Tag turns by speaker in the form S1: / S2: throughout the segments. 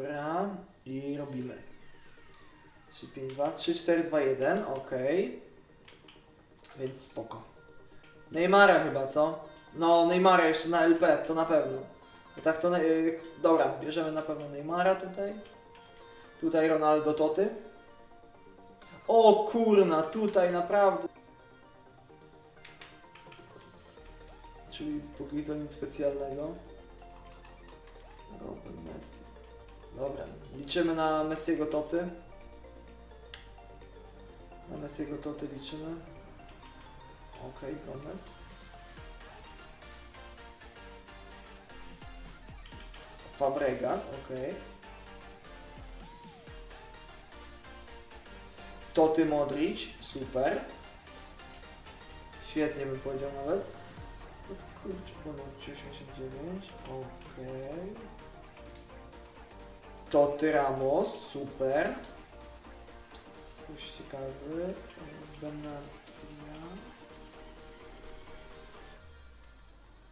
S1: Dobra. I robimy. 3, 5, 2, 3, 4, 2, 1. Ok. Więc spoko. Neymara chyba, co? No, Neymara jeszcze na LP, to na pewno. Bo tak to... Ne- y, dobra, bierzemy na pewno Neymara tutaj. Tutaj Ronaldo Toty. O kurna, tutaj naprawdę. Czyli póki co nic specjalnego. Robin Messi. Liczymy na Messiego Toty. Na Messiego Toty liczymy. Okej, Gomez. Fabregas, okej. Toty Modric, super. Świetnie bym powiedział nawet. No Kurczę, ponad 89, okej. Toty Ramos, super. Ktoś ciekawy. Benatia.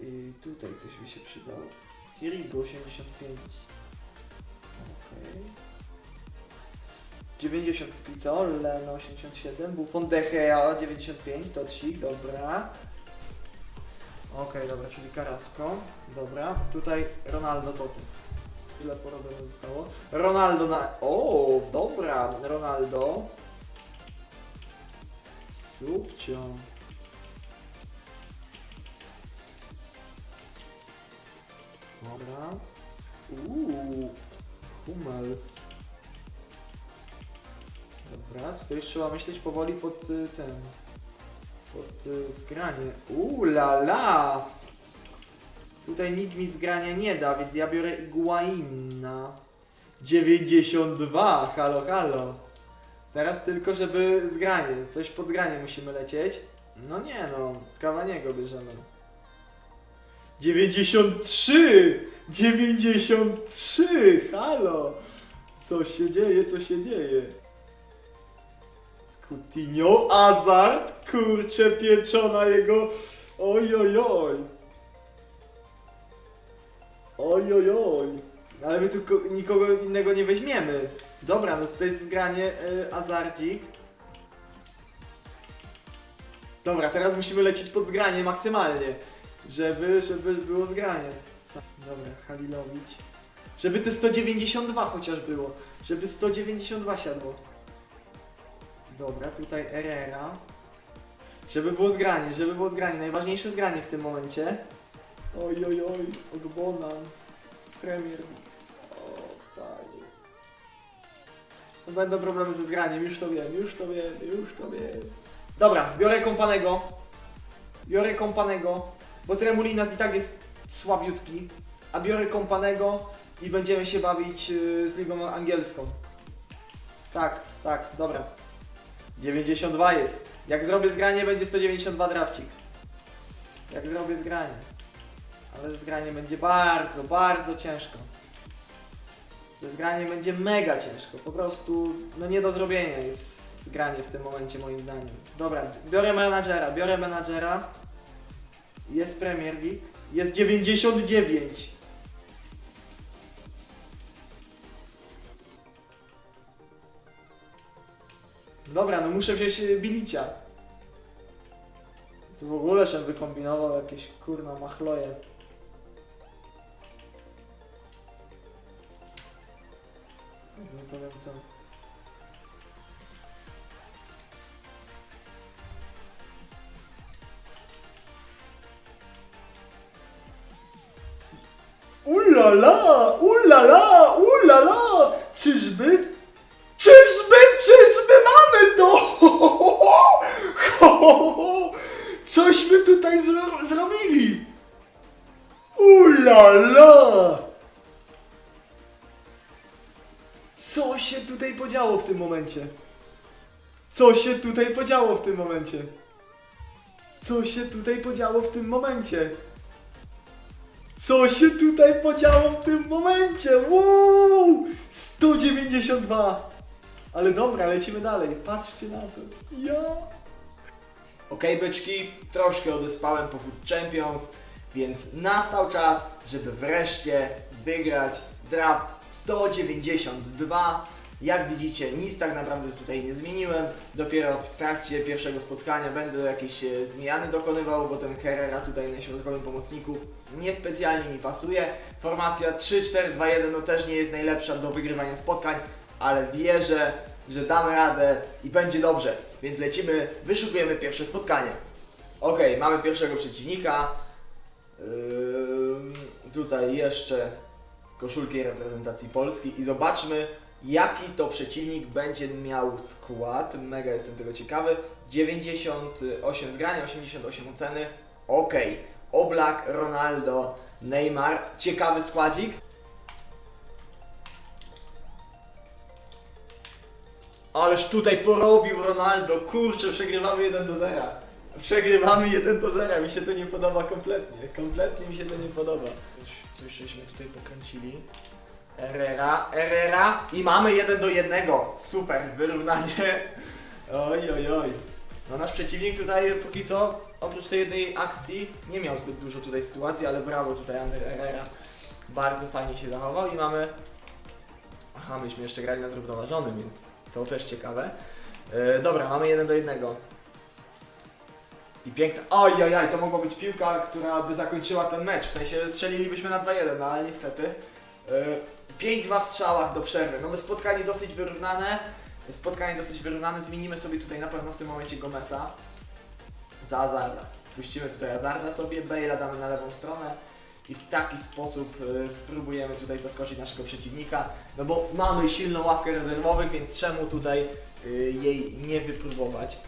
S1: I tutaj ktoś mi się przydał. Sirigu 85. Okej. S- 90 Pico, Leno 87, Buffon De Gea 95, Totsik, dobra. Okej, dobra, czyli Carrasco, dobra. Tutaj Ronaldo Toty. Ile porobione zostało? Ronaldo na... O, dobra, Ronaldo. Subcio. Dobra. Uuu, Hummels. Dobra, tutaj już trzeba myśleć powoli pod y, ten. Pod y, zgranie. Uuu, la la! Tutaj nikt mi zgrania nie da, więc ja biorę Iguaina. 92, halo, halo. Teraz tylko, żeby zgranie. Coś pod zgranie musimy lecieć. No nie no, Kawaniego bierzemy. 93! 93! Halo! Co się dzieje, co się dzieje? Coutinho, Hazard, kurcze pieczona jego. Oj, oj, oj. Oj, oj, oj. Ale my tu ko- nikogo innego nie weźmiemy. Dobra, no to jest zgranie y, Azardzik. Dobra, teraz musimy lecieć pod zgranie maksymalnie. Żeby, żeby było zgranie. Dobra, Halilowicz. Żeby te 192 chociaż było. Żeby 192 siadło. Dobra, tutaj Herrera. Żeby było zgranie, żeby było zgranie. Najważniejsze zgranie w tym momencie. Oj, oj, oj, Ogbona z Premier. O, panie. No będą problemy ze zgraniem, już to wiem, już to wiem, już to wiem. Dobra, biorę kompanego. Biorę kompanego, bo Tremulinas i tak jest słabiutki. A biorę kompanego i będziemy się bawić y, z ligą angielską. Tak, tak, dobra. 92 jest. Jak zrobię zgranie, będzie 192 drafcik. Jak zrobię zgranie. Ale ze będzie bardzo, bardzo ciężko. Ze zgraniem będzie mega ciężko. Po prostu, no nie do zrobienia jest granie w tym momencie moim zdaniem. Dobra, biorę menadżera, biorę menadżera. Jest Premier League. Jest 99. Dobra, no muszę wziąć y, Bilicia. Tu w ogóle się wykombinował jakieś kurna machloje. Nie powiem co. Ulala! Ulala! Ulala! Czyżby? Czyżby? Czyżby mamy to? Cośmy tutaj zro zrobili? Ulala! Się tutaj podziało w tym momencie? Co się tutaj podziało w tym momencie? Co się tutaj podziało w tym momencie? Co się tutaj podziało w tym momencie? Wow! 192! Ale dobra, lecimy dalej. Patrzcie na to. Ja. Okej, byczki, troszkę odespałem po Food Champions, więc nastał czas, żeby wreszcie wygrać draft 192. Jak widzicie, nic tak naprawdę tutaj nie zmieniłem. Dopiero w trakcie pierwszego spotkania będę jakieś e, zmiany dokonywał, bo ten Herrera tutaj na środkowym pomocniku niespecjalnie mi pasuje. Formacja 3-4-2-1 no też nie jest najlepsza do wygrywania spotkań, ale wierzę, że damy radę i będzie dobrze. Więc lecimy, wyszukujemy pierwsze spotkanie. Ok, mamy pierwszego przeciwnika. Ym, tutaj jeszcze koszulki reprezentacji Polski i zobaczmy jaki to przeciwnik będzie miał skład. Mega jestem tego ciekawy. 98 zgrania, 88 oceny. Ok. Oblak, Ronaldo, Neymar. Ciekawy składzik. Ależ tutaj porobił Ronaldo. Kurczę, przegrywamy 1 do 0. Przegrywamy 1 do 0. Mi się to nie podoba kompletnie. Kompletnie mi się to nie podoba. Coś, coś żeśmy tutaj pokręcili. Herrera, Herrera i mamy 1 do 1. Super, wyrównanie. Oj, oj, oj. No nasz przeciwnik tutaj póki co, oprócz tej jednej akcji, nie miał zbyt dużo tutaj sytuacji, ale brawo tutaj Ander Herrera. Bardzo fajnie się zachował i mamy... Aha, myśmy jeszcze grali na zrównoważonym, więc to też ciekawe. E, dobra, mamy 1 do 1. I piękna. Oj, oj, oj, to mogła być piłka, która by zakończyła ten mecz. W sensie strzelilibyśmy na 2-1, no ale niestety. Yy, 5-2 w strzałach do przerwy. No spotkanie dosyć wyrównane. Spotkanie dosyć wyrównane. Zmienimy sobie tutaj na pewno w tym momencie Gomesa za Azarda. Puścimy tutaj Azarda sobie, Bale'a damy na lewą stronę i w taki sposób y, spróbujemy tutaj zaskoczyć naszego przeciwnika. No bo mamy silną ławkę rezerwowych, więc czemu tutaj y, jej nie wypróbować?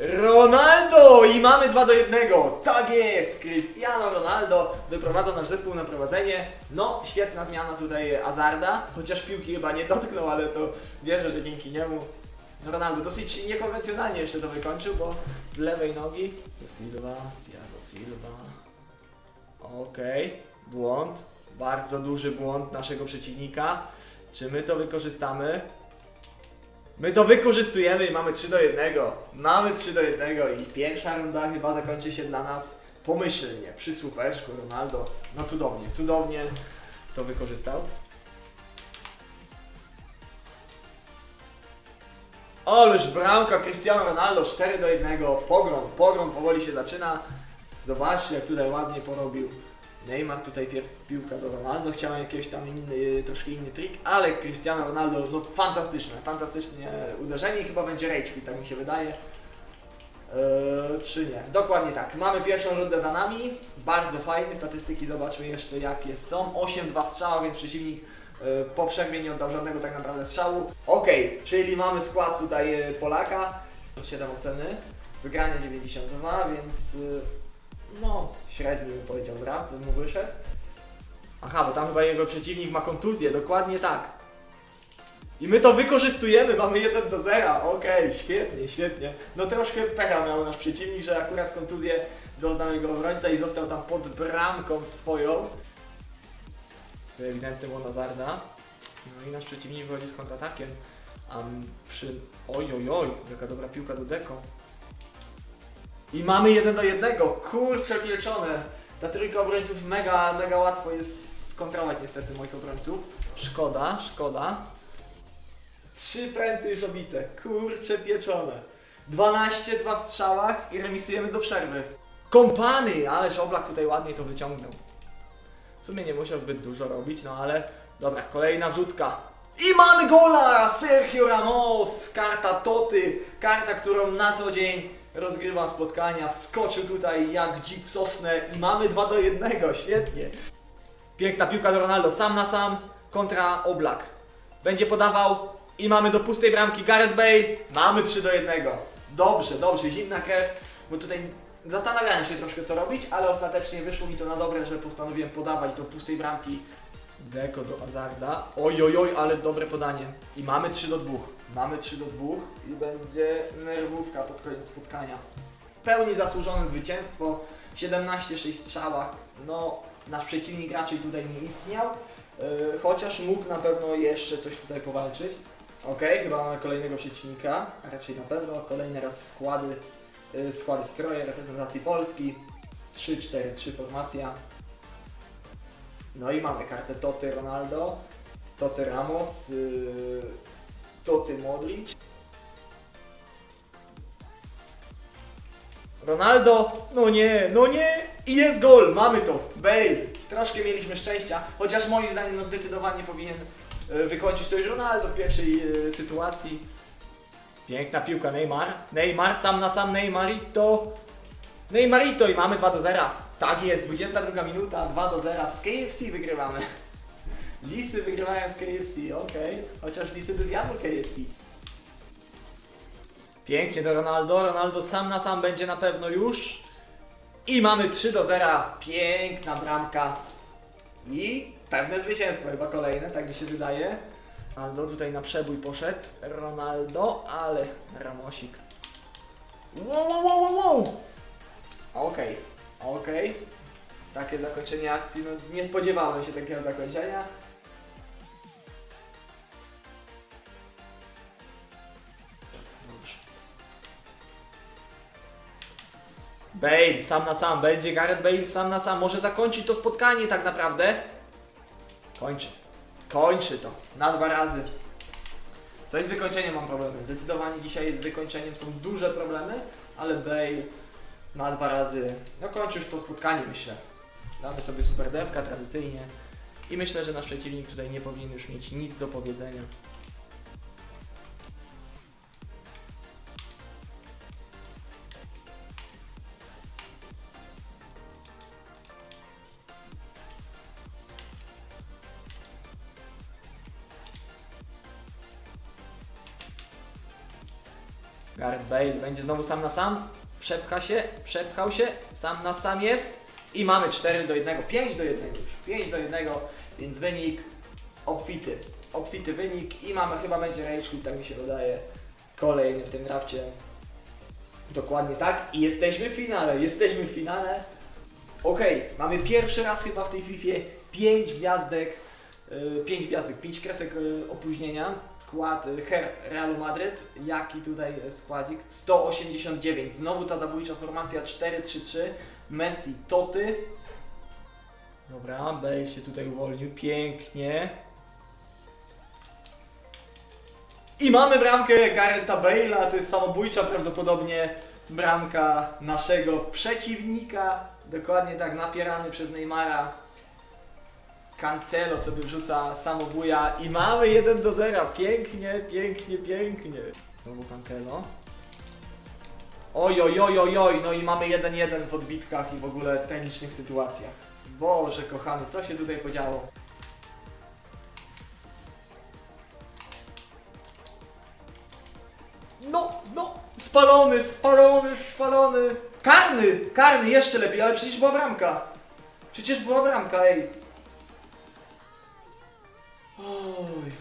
S1: Ronaldo! I mamy 2 do 1. Tak jest! Cristiano Ronaldo wyprowadza nasz zespół na prowadzenie. No, świetna zmiana tutaj Azarda, chociaż piłki chyba nie dotknął, ale to wierzę, że dzięki niemu Ronaldo dosyć niekonwencjonalnie jeszcze to wykończył, bo z lewej nogi Silva, Thiago Silva. Okej, błąd. Bardzo duży błąd naszego przeciwnika. Czy my to wykorzystamy? My to wykorzystujemy i mamy 3 do 1. Mamy 3 do 1 i pierwsza runda chyba zakończy się dla nas pomyślnie. Przy słupeczku Ronaldo. No cudownie, cudownie to wykorzystał. Ależ bramka Cristiano Ronaldo 4 do 1. Pogrom, pogrom powoli się zaczyna. Zobaczcie jak tutaj ładnie porobił Neymar, tutaj pierw piłka do Ronaldo, chciałem jakiegoś tam inny, troszkę inny trik, ale Cristiano Ronaldo, no fantastyczne, fantastyczne uderzenie i chyba będzie rage tak mi się wydaje. Eee, czy nie? Dokładnie tak. Mamy pierwszą rundę za nami. Bardzo fajnie. Statystyki zobaczmy jeszcze jakie są. 8-2 strzała, więc przeciwnik e, po przerwie nie oddał żadnego tak naprawdę strzału. Ok, czyli mamy skład tutaj e, Polaka. 7 oceny. Zagranie 92, więc e, no średni bym powiedział draft, bym mu wyszedł. Aha, bo tam chyba jego przeciwnik ma kontuzję, dokładnie tak. I my to wykorzystujemy, mamy 1 do 0. Okej, świetnie, świetnie. No troszkę pecha miał nasz przeciwnik, że akurat kontuzję doznał jego obrońca i został tam pod bramką swoją. Tu ewidentny błąd Hazarda. No i nasz przeciwnik wychodzi z kontratakiem. A przy... Oj, oj, oj, jaka dobra piłka do Deko. I mamy 1 do 1. Kurczę pieczone. Ta trójka obrońców mega, mega łatwo jest skontrować niestety moich obrońców. Szkoda, szkoda. Trzy pręty już obite. Kurcze pieczone. 12, 2 w strzałach i remisujemy do przerwy. Kompany! Ależ Oblak tutaj ładnie to wyciągnął. W sumie nie musiał zbyt dużo robić, no ale dobra, kolejna wrzutka. I mamy gola! Sergio Ramos! Karta Toty, karta, którą na co dzień rozgrywa spotkania. Wskoczył tutaj jak dzik w sosnę i mamy 2 do 1. Świetnie. Piękna piłka do Ronaldo, sam na sam kontra Oblak. Będzie podawał i mamy do pustej bramki Gareth Bale. Mamy 3 do 1. Dobrze, dobrze, zimna krew, bo tutaj zastanawiałem się troszkę co robić, ale ostatecznie wyszło mi to na dobre, że postanowiłem podawać do pustej bramki Deko do Azarda. Oj, oj, oj, ale dobre podanie. I mamy 3 do 2. Mamy 3 do 2 i będzie nerwówka pod koniec spotkania. W pełni zasłużone zwycięstwo. 17-6 w strzałach. No, nasz przeciwnik raczej tutaj nie istniał. Yy, chociaż mógł na pewno jeszcze coś tutaj powalczyć. Ok, chyba mamy kolejnego przeciwnika, a raczej na pewno. Kolejny raz składy, yy, składy stroje reprezentacji Polski. 3-4-3 formacja. No i mamy kartę Toty Ronaldo, Toty Ramos, yy, Toty Modric. Ronaldo, no nie, no nie i jest gol, mamy to, Bale. Troszkę mieliśmy szczęścia, chociaż moim zdaniem no zdecydowanie powinien e, wykończyć to już Ronaldo w pierwszej e, sytuacji. Piękna piłka Neymar, Neymar sam na sam Neymarito. Neymarito i mamy 2 do 0. Tak jest, 22 minuta, 2 do 0 z KFC wygrywamy. Lisy wygrywają z KFC, okej. Chociaż Lisy by zjadły KFC. Pięknie do Ronaldo. Ronaldo sam na sam będzie na pewno już. I mamy 3 do 0. Piękna bramka. I pewne zwycięstwo chyba kolejne, tak mi się wydaje. Ronaldo tutaj na przebój poszedł. Ronaldo, ale Ramosik. Wow, wow, wow, wow, wow. Okej, okej. Takie zakończenie akcji, no nie spodziewałem się takiego zakończenia. Bale sam na sam, będzie Gareth Bale sam na sam, może zakończyć to spotkanie tak naprawdę. Kończy. Kończy to. Na dwa razy. Coś z wykończeniem mam problemy. Zdecydowanie dzisiaj z wykończeniem są duże problemy, ale Bale na dwa razy. No kończy już to spotkanie myślę. Damy sobie super devka tradycyjnie. I myślę, że nasz przeciwnik tutaj nie powinien już mieć nic do powiedzenia. Bale będzie znowu sam na sam. Przepcha się, przepchał się, sam na sam jest. I mamy 4 do 1, 5 do 1 już. 5 do 1, więc wynik obfity. Obfity wynik i mamy chyba będzie rage quit, tak mi się wydaje. Kolejny w tym drafcie. Dokładnie tak. I jesteśmy w finale, jesteśmy w finale. Okej, mamy pierwszy raz chyba w tej FIFA 5 gwiazdek, 5 gwiazdek, 5 kresek y, opóźnienia. Skład y, Her Realu Madryt, jaki tutaj składzik? 189, znowu ta zabójcza formacja 4-3-3, Messi, Toty. Dobra, Bale się tutaj uwolnił, pięknie. I mamy bramkę Garetha Bale'a, to jest samobójcza prawdopodobnie bramka naszego przeciwnika. Dokładnie tak, napierany przez Neymara. Cancelo sobie wrzuca samobuja i mamy 1 do 0. Pięknie, pięknie, pięknie. Znowu Cancelo. Oj, oj, oj, oj, oj, no i mamy 1-1 w odbitkach i w ogóle technicznych sytuacjach. Boże kochany, co się tutaj podziało? No, no, spalony, spalony, spalony. Karny, karny, jeszcze lepiej, ale przecież była bramka. Przecież była bramka, ej. Oj,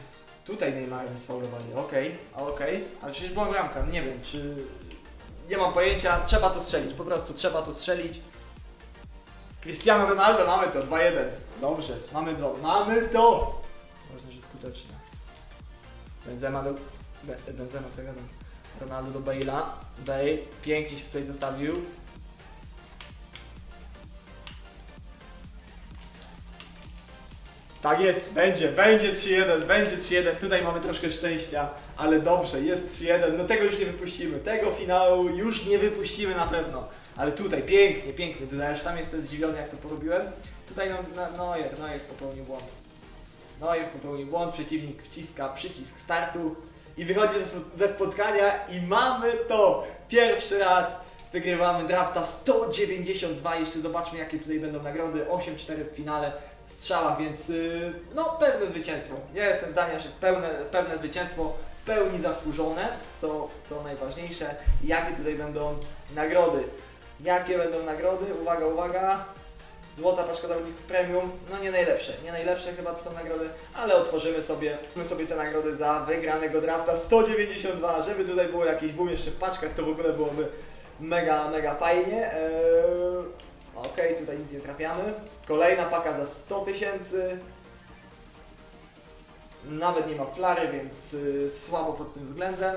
S1: tutaj Neymarem sfaulowali, okej, a okej, ale przecież była bramka, nie wiem, czy... Nie mam pojęcia, trzeba to strzelić, po prostu trzeba to strzelić. Cristiano Ronaldo, mamy to, 2-1. Dobrze, mamy to, mamy to! Ważne, że skutecznie. Benzema do... Be- Benzema, co ja? Ronaldo do Bale'a. Bale pięknie się tutaj zostawił. Tak jest, będzie, będzie 3-1, będzie 3-1. Tutaj mamy troszkę szczęścia, ale dobrze, jest 3-1. No tego już nie wypuścimy. Tego finału już nie wypuścimy na pewno. Ale tutaj pięknie, pięknie. Tutaj aż sam jestem zdziwiony, jak to porobiłem. Tutaj no, no, Neuer, Neuer popełnił błąd. Neuer popełnił błąd, przeciwnik wciska przycisk startu i wychodzi ze spotkania i mamy to! Pierwszy raz wygrywamy drafta 192, jeszcze zobaczmy jakie tutaj będą nagrody, 8-4 w finale w strzałach, więc yy, no pewne zwycięstwo. Ja jestem zdania, że pełne, pewne zwycięstwo w pełni zasłużone, co, co najważniejsze. Jakie tutaj będą nagrody? Jakie będą nagrody? Uwaga, uwaga! Złota paczka zawodników premium, no nie najlepsze, nie najlepsze chyba to są nagrody, ale otworzymy sobie, sobie te nagrody za wygranego drafta 192, żeby tutaj było jakiś boom jeszcze w paczkach, to w ogóle byłoby mega, mega fajnie. Eee, Okej, tutaj nic nie trafiamy. Kolejna paka za 100 tysięcy. Nawet nie ma flary, więc y, słabo pod tym względem.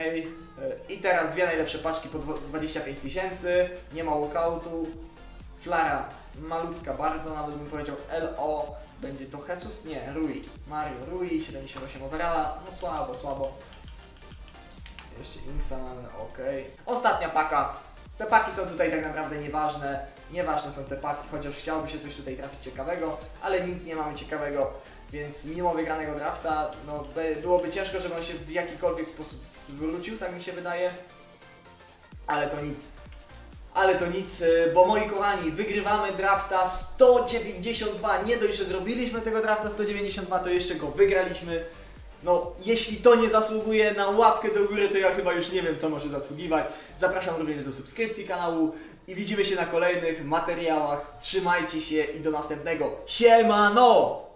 S1: Ej, y, I teraz dwie najlepsze paczki po dwa- 25 tysięcy. Nie ma walkoutu. Flara malutka bardzo, nawet bym powiedział LO, będzie to Jesus, nie, Rui, Mario Rui, 78 overalla, no słabo, słabo. Jeszcze Inksa mamy, ok. Ostatnia paka. Te paki są tutaj tak naprawdę nieważne. Nieważne są te paki, chociaż chciałoby się coś tutaj trafić ciekawego, ale nic nie mamy ciekawego, więc mimo wygranego drafta, no by, byłoby ciężko, żeby on się w jakikolwiek sposób zwrócił, tak mi się wydaje. Ale to nic. Ale to nic, y, bo moi kochani, wygrywamy drafta 192. Nie dość, że zrobiliśmy tego drafta 192, to jeszcze go wygraliśmy. No, jeśli to nie zasługuje na łapkę do góry, to ja chyba już nie wiem, co może zasługiwać. Zapraszam również do subskrypcji kanału i widzimy się na kolejnych materiałach. Trzymajcie się i do następnego. Siemano!